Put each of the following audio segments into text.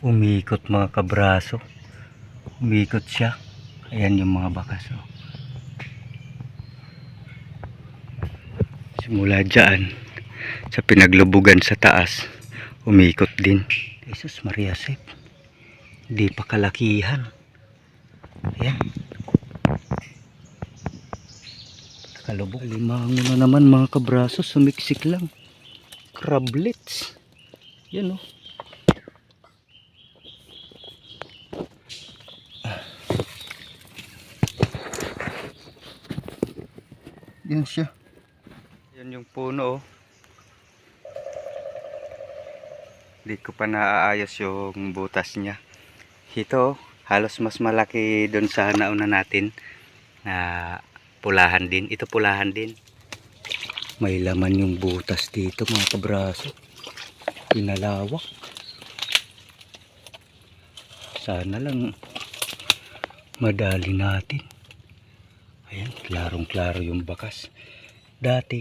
umikot mga kabraso. Umikot siya. Ayan yung mga bakas oh. simula dyan sa pinaglubugan sa taas umikot din. Jesus Maria Sep hindi pa kalakihan. Ayan. Kalubog limango na naman mga kabraso. Sumiksik lang. Crablets yan oh Yan siya. Yan yung puno oh. Hindi ko pa naaayos yung butas niya. Ito, oh, halos mas malaki doon sa nauna natin na pulahan din. Ito pulahan din. May laman yung butas dito mga kabraso. Pinalawak. Sana lang madali natin. Ayan, klarong-klaro yung bakas. Dati,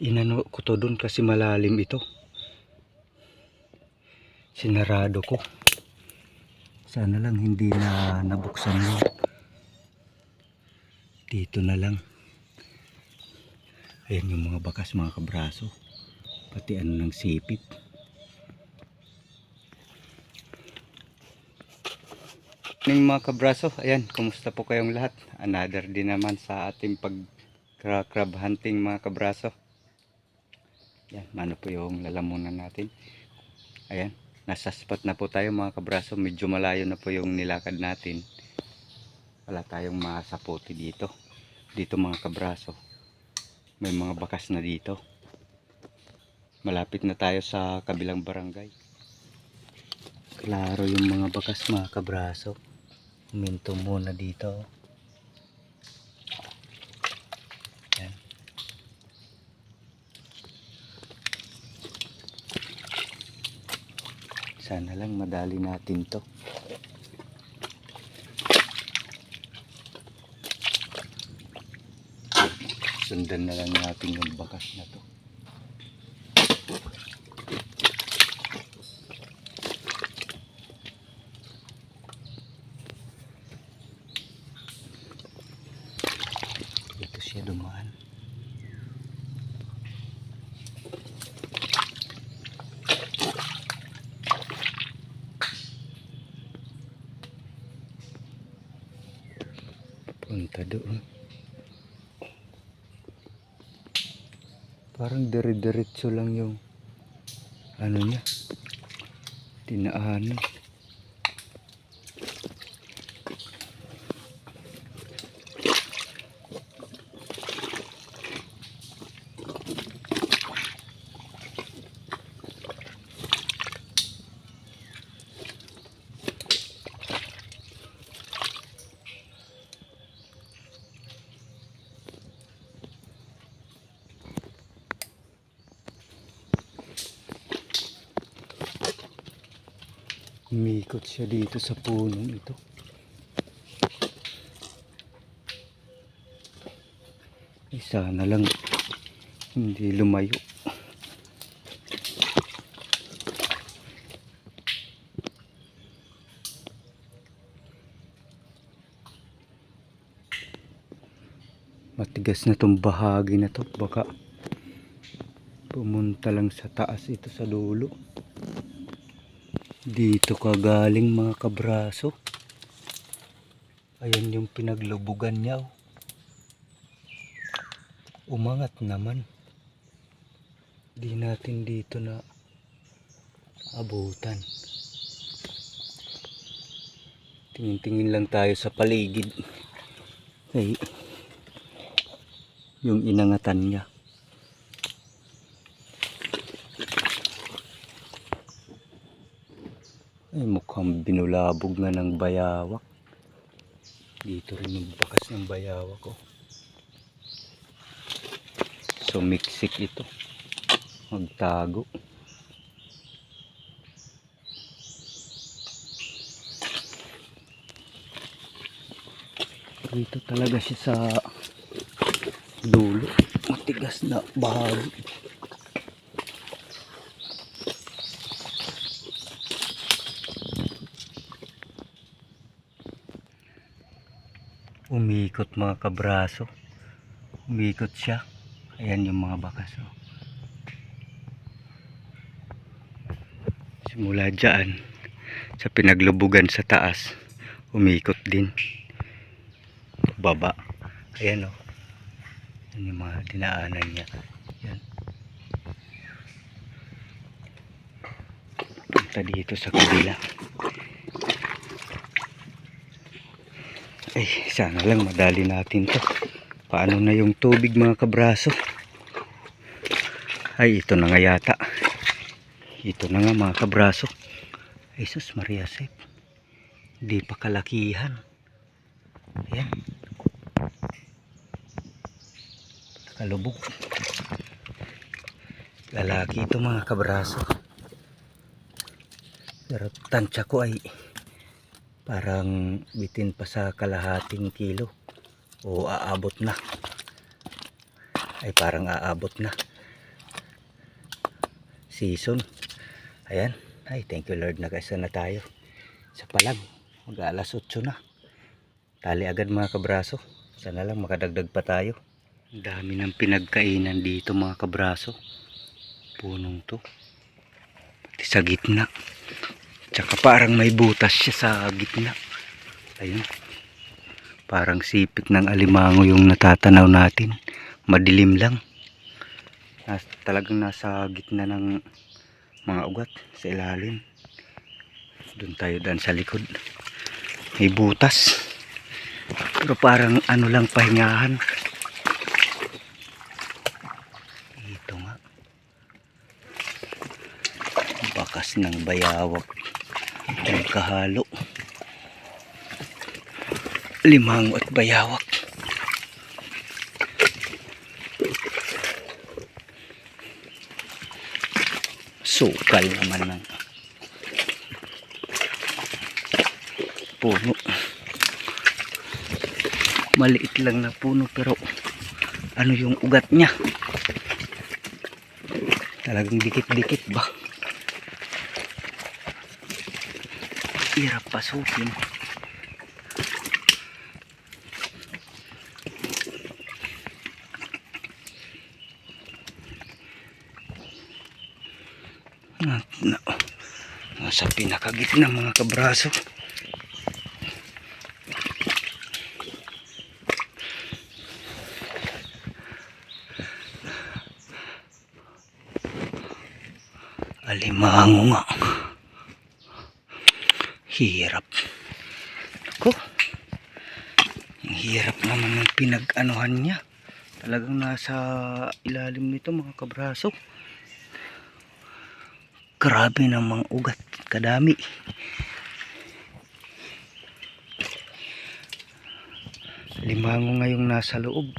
inano ko to doon kasi malalim ito. Sinarado ko. Sana lang hindi na nabuksan yun. Dito na lang. Ayan yung mga bakas mga kabraso. Pati ano ng sipit. Ning mga kabraso, ayan, kumusta po kayong lahat? Another din naman sa ating pag cra- crab hunting mga kabraso. Yan, ano po yung lalamunan natin. Ayan, nasa spot na po tayo mga kabraso. Medyo malayo na po yung nilakad natin. Wala tayong masaputi dito. Dito mga kabraso. May mga bakas na dito. Malapit na tayo sa kabilang barangay. Klaro yung mga bakas mga kabraso. Huminto muna dito. Yan. Sana lang madali natin to. Sundan na lang natin yung bakas na to. Dire-diretso lang yung ano niya. Tinaanan. Umikot siya dito sa punong ito. Eh, sana lang hindi lumayo. Matigas na tong bahagi na to. Baka pumunta lang sa taas ito sa dulo. Dito ka galing mga kabraso. Ayan yung pinaglubugan niya. oh. Umangat naman. Di natin dito na abutan. Tingin-tingin lang tayo sa paligid. Ay, yung inangatan niya. Ay, mukhang binulabog na ng bayawak. Dito rin yung bakas ng bayawak ko. Sumiksik ito. Magtago. Dito talaga siya sa dulo. Matigas na bahagi. Umikot mga kabraso. Umikot siya. Ayan yung mga bakas. Oh. Simula dyan sa pinaglubugan sa taas. Umikot din. Baba. Ayan o. Oh. Yan yung mga dinaanan niya. Yan. Punta dito sa kabila. Ay, sana lang madali natin to. Paano na yung tubig mga kabraso? Ay, ito na nga yata. Ito na nga mga kabraso. Ay, Maria Sep. Hindi pa kalakihan. Ayan. Kalubog. Lalaki ito mga kabraso. Pero tansya ko ay parang bitin pa sa kalahating kilo. O aabot na. Ay parang aabot na. Season. Ayan. Ay thank you lord. Nakaisa na tayo. Sa palag mag alas 8 na. Tali agad mga kabraso. Sana lang. Makadagdag pa tayo. Ang dami ng pinagkainan dito mga kabraso. Punong to. Pati sa gitna Tsaka parang may butas siya sa gitna. Ayun. Parang sipit ng alimango yung natatanaw natin. Madilim lang. Nas, talagang nasa gitna ng mga ugat sa ilalim. Doon tayo dan sa likod. May butas. Pero parang ano lang pahingahan. Ito nga. Bakas ng bayawak nagkahalo limango at bayawak. Sukal naman ng puno. Maliit lang na puno pero ano yung ugat niya? Talagang dikit-dikit ba hirap pasukin. Na, na, nasa pinakagitna mga kabraso. Alimango nga hirap. Ako? Ang hirap naman ng pinag-anuhan niya. Talagang nasa ilalim nito mga kabraso. Grabe namang ugat kadami. Limango ngayong nasa loob.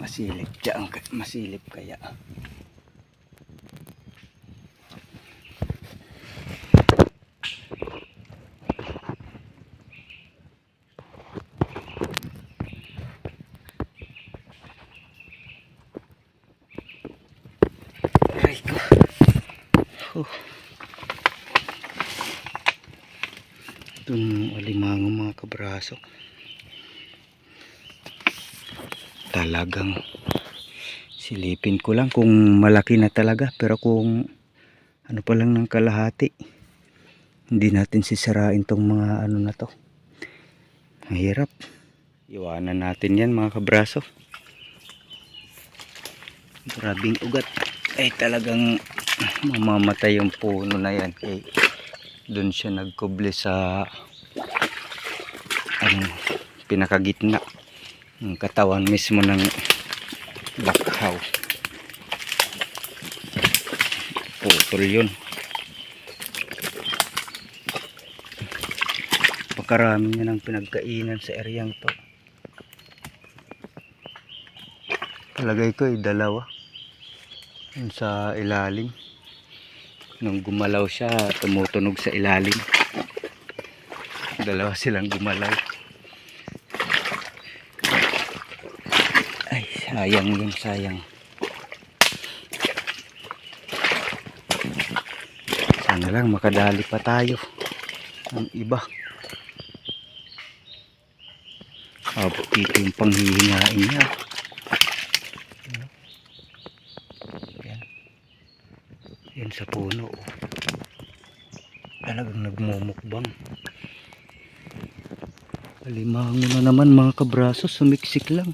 Masilip dyan masilip kaya. Aray ko. Huh. Itong alimango kabraso. Talagang silipin ko lang kung malaki na talaga. Pero kung ano pa lang ng kalahati, hindi natin sisirain tong mga ano na to. Mahirap. Iwanan natin yan mga kabraso. Grabing ugat ay talagang mamamatay yung puno na yan eh doon siya nagkuble sa ang pinakagitna ng katawan mismo ng bakhaw. Putol yun. Pakarami niya ng pinagkainan sa eryang to. Talagay ko ay dalawa. Sa ilalim. Nung gumalaw siya tumutunog sa ilalim dalawa silang gumalaw ay sayang yung sayang. Sana lang makadali pa tayo. Ang iba. Abot dito yung panghihingain niya. Yan sa puno. Alimango na naman mga kabraso. Sumiksik lang.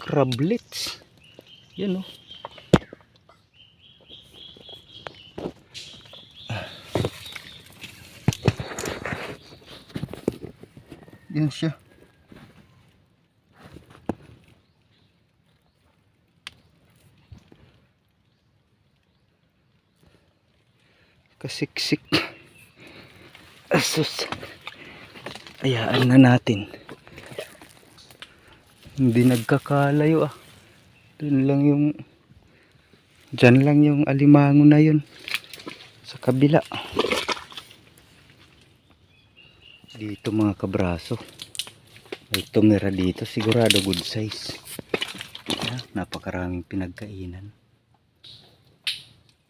Crablets. Yan oh. Yan siya. Kasiksik. Asus. Ayaan na natin. Hindi nagkakalayo ah. Doon lang yung Diyan lang yung alimango na yun. Sa kabila. Dito mga kabraso. May tumira dito. Sigurado good size. Ah, napakaraming pinagkainan.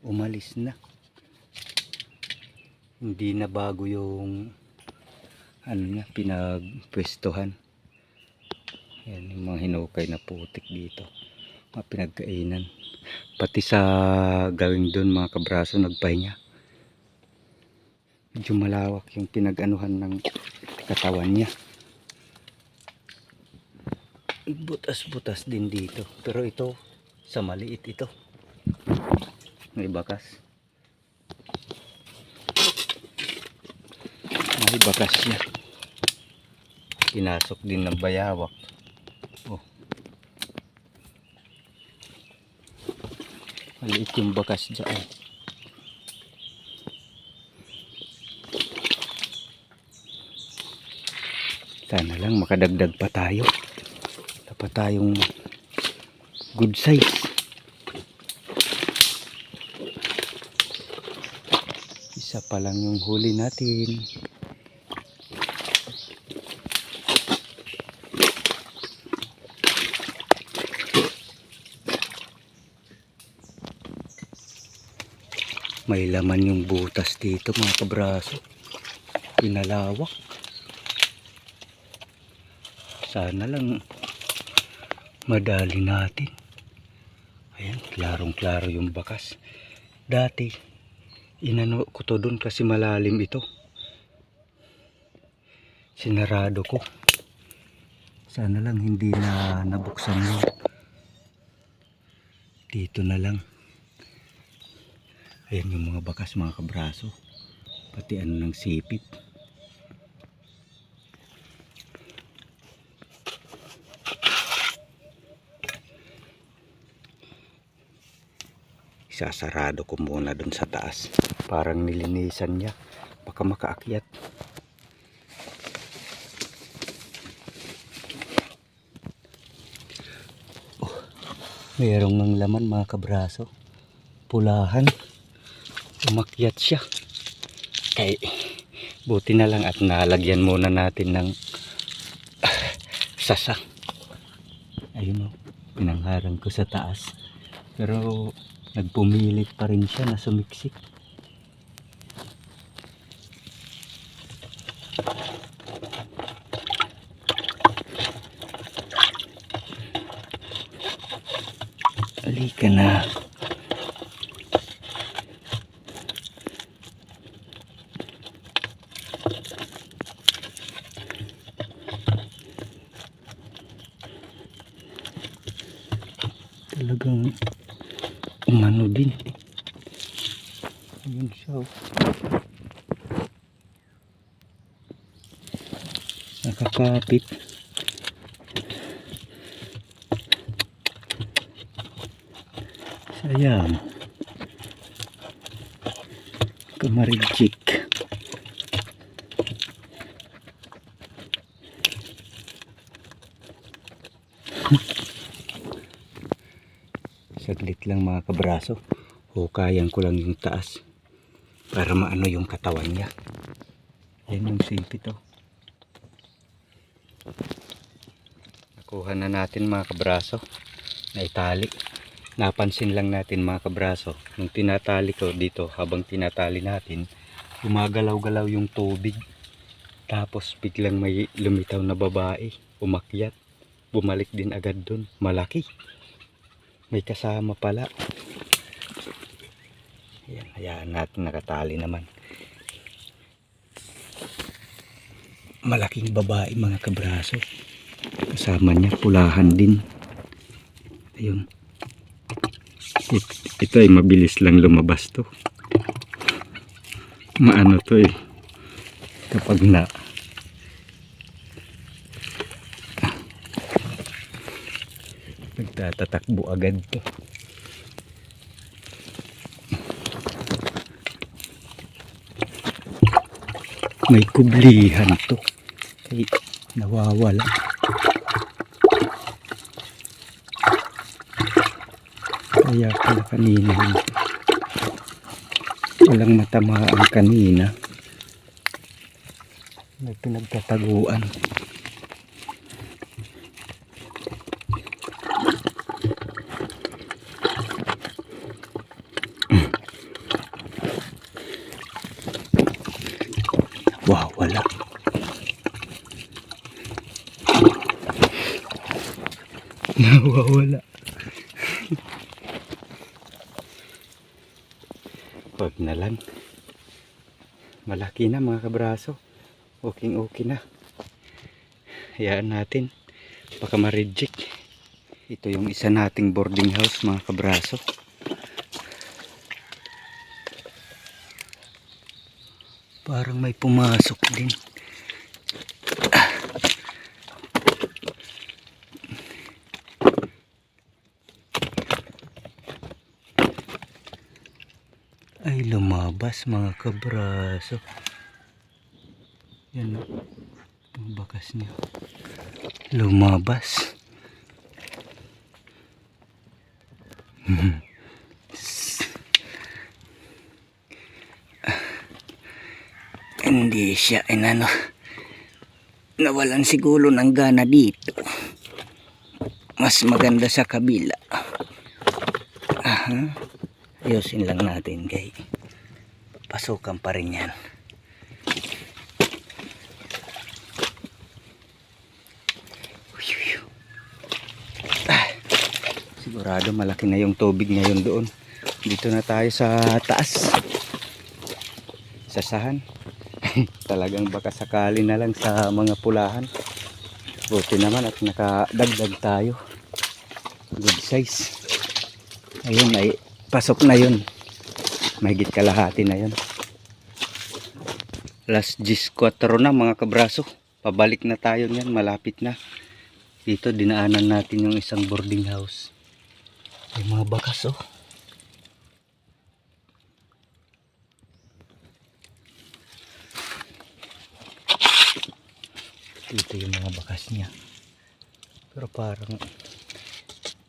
Umalis na. Hindi na bago yung ano niya, pinagpwestuhan. Yan yung mga hinukay na putik dito. Mga pinagkainan. Pati sa gawing doon mga kabraso nagpahinga. Medyo malawak yung pinag-anuhan ng katawan niya. Butas-butas din dito. Pero ito, sa maliit ito. May bakas. May bakas siya. Pinasok din ng bayawak. Oh. Maliit yung bakas dyan. Sana lang makadagdag pa tayo. Dapat tayong good size. Isa pa lang yung huli natin. May laman yung butas dito mga kabraso. Pinalawak. Sana lang madali natin. Ayan, klarong-klaro yung bakas. Dati, inano ko to doon kasi malalim ito. Sinarado ko. Sana lang hindi na nabuksan yun. Dito na lang. Ayan yung mga bakas mga kabraso. Pati ano ng sipit. Isasarado ko muna dun sa taas. Parang nilinisan niya. Baka makaakyat. Oh, mayroong ng laman mga kabraso. Pulahan umakyat siya. Kay buti na lang at nalagyan muna natin ng ah, sasa. Ayun o pinangharang ko sa taas. Pero nagpumilit pa rin siya na sumiksik Halika na. talagang umano din ayun siya oh. Nakakapit. Sayang. Kamarijik. Saglit lang mga kabraso. Hukayan ko lang yung taas para maano yung katawan niya. Yan yung sipit oh nakuha na natin mga kabraso na itali napansin lang natin mga kabraso nung tinatali ko dito habang tinatali natin gumagalaw-galaw yung tubig tapos biglang may lumitaw na babae umakyat. Bumalik din agad dun. Malaki. May kasama pala. Ayan, hayaan natin nakatali naman. Malaking babae mga kabraso. Kasama niya, pulahan din. Ayun. It- ito ay mabilis lang lumabas to. Maano to eh. Kapag na nagtatatakbo agad to. May kublihan to. Kaya nawawala. Kaya pala kanina walang matamaan kanina. May pinagtataguan. Wow, wala. Nawawala. Wag na lang. Malaki na mga kabraso. Okay okay na. Hayaan natin. Baka ma-reject. Ito yung isa nating boarding house mga kabraso. Parang may pumasok din. Ay lumabas mga kabraso. Yan o. Ang bakas niya. Lumabas. Hindi siya inano. Nawalan siguro ng gana dito. Mas maganda sa kabila. Aha. Ayusin lang natin kay pasukan pa rin yan. Sigurado malaki na yung tubig ngayon doon. Dito na tayo sa taas. Sa sahan. Talagang baka sakali na lang sa mga pulahan. Buti naman at nakadagdag tayo. Good size. Ayun ay pasok na yun. Mahigit kalahati na yun. Last 14 na mga kabraso. Pabalik na tayo niyan. Malapit na. Dito dinaanan natin yung isang boarding house. May mga bakas oh. Dito yung mga bakas niya. Pero parang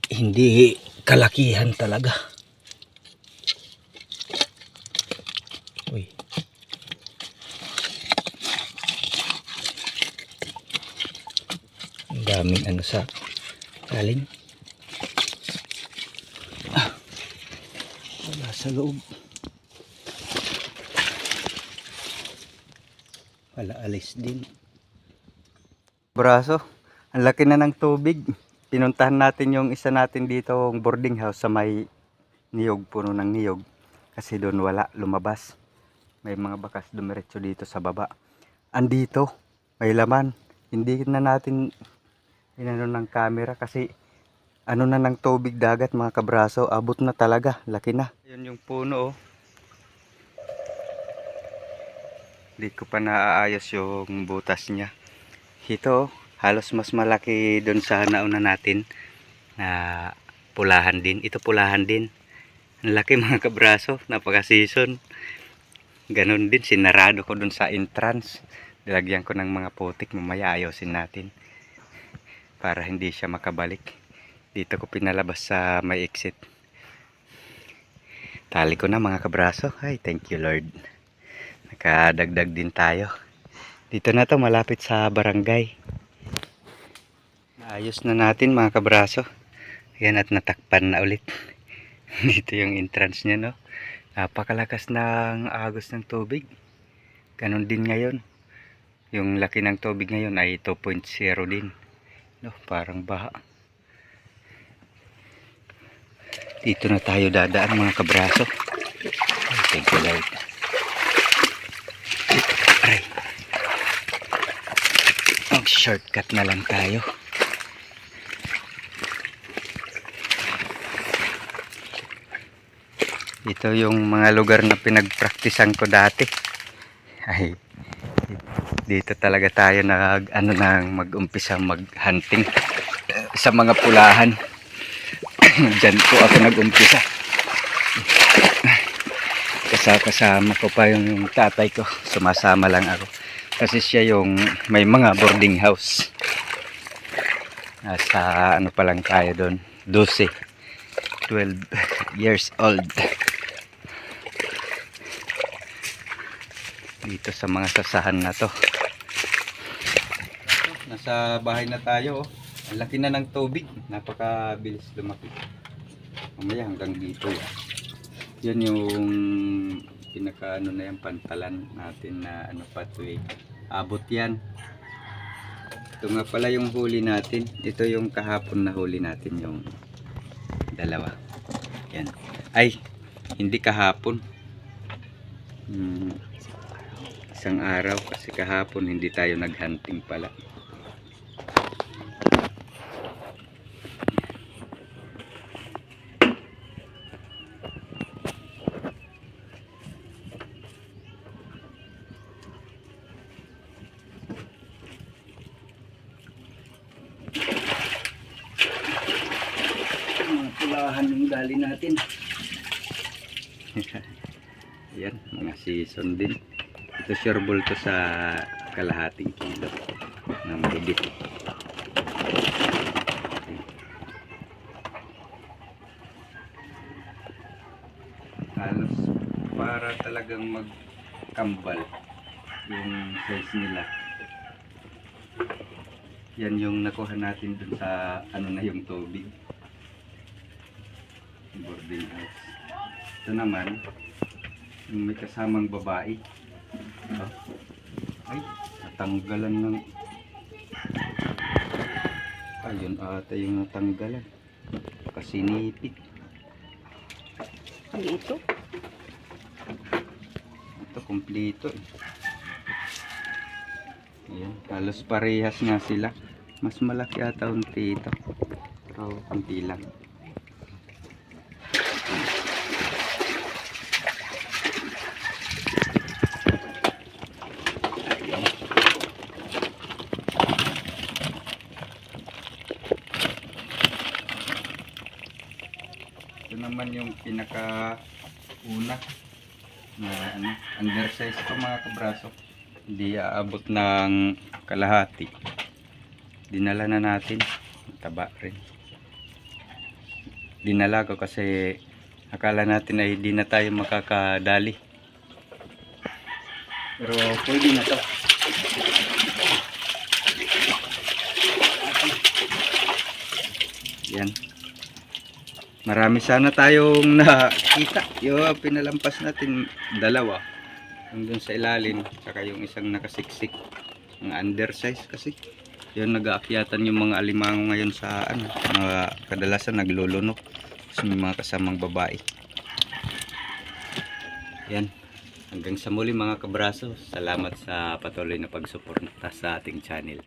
hindi kalakihan talaga. Uy. Ang daming ano sa galing. Ah. Wala sa loob. Wala alis din. Braso, ang laki na ng tubig. Pinuntahan natin yung isa natin dito boarding house sa may niyog, puno ng niyog. Kasi doon wala, lumabas. May mga bakas dumiretso dito sa baba. Andito, may laman. Hindi na natin inano ng camera kasi ano na ng tubig dagat mga kabraso. Abot na talaga, laki na. Yun yung puno oh. Hindi ko pa naaayos yung butas niya. Ito, halos mas malaki doon sa nauna natin na pulahan din. Ito pulahan din. Ang laki mga kabraso, napaka-season. Ganon din, sinarado ko doon sa entrance. Nilagyan ko ng mga putik, mamaya ayosin natin. Para hindi siya makabalik. Dito ko pinalabas sa may exit. Tali ko na mga kabraso. Ay, thank you Lord. Nakadagdag din tayo. Dito na to malapit sa barangay. Naayos na natin mga kabraso. Ayan at natakpan na ulit. Dito yung entrance niya no. Napakalakas ng agos ng tubig. Ganon din ngayon. Yung laki ng tubig ngayon ay 2.0 din. No, parang baha. Dito na tayo dadaan mga kabraso. Ay, thank you Lord. Aray. Ang shortcut na lang tayo. Ito yung mga lugar na pinagpraktisan ko dati. Ay, dito talaga tayo nag ano nang mag-umpisa mag-hunting sa mga pulahan. Diyan po ako nag-umpisa. Kasama kasama ko pa yung, yung tatay ko. Sumasama lang ako. Kasi siya yung may mga boarding house. Nasa ano pa lang tayo doon. 12. 12 years old. Dito sa mga sasahan na to. Nasa bahay na tayo. oh. Ang laki na ng tubig. Napakabilis lumaki. Mamaya hanggang dito. Yan yung pinaka ano na yan pantalan natin na ano pa to eh. Abot yan. Ito nga pala yung huli natin. Ito yung kahapon na huli natin yung dalawa. Yan. Ay, hindi kahapon. Hmm, isang araw kasi kahapon hindi tayo naghunting pala. Pulahan yung dali natin. Yan, mga season din. Ito sureball to sa kalahating kilo ng bibit. Halos para talagang magkambal yung size nila. Yan yung nakuha natin dun sa ano na yung tubig boarding house. Ito naman, yung may kasamang babae. Ito. Ay, natanggalan ng... Ayun ata yung natanggalan. Kasinipit. Ano ito? Ito, kumplito eh. Ayan, halos parehas nga sila. Mas malaki ata unti ito. Pero kunti lang. Ito naman yung pinaka una na ano, undersize to mga kabraso. Hindi aabot ng kalahati. Dinala na natin. Taba rin. Dinala ko kasi akala natin ay di na tayo makakadali. Pero pwede na to. Yan. Marami sana tayong nakita. Yung pinalampas natin dalawa. Dun sa ilalim, saka yung isang nakasiksik. Mga undersize kasi. Yun nag-aakyatan yung mga alimango ngayon sa ano, mga kadalasan naglulunok. Kasi may mga kasamang babae. Yan. Hanggang sa muli mga kabraso. Salamat sa patuloy na pagsuporta sa ating channel.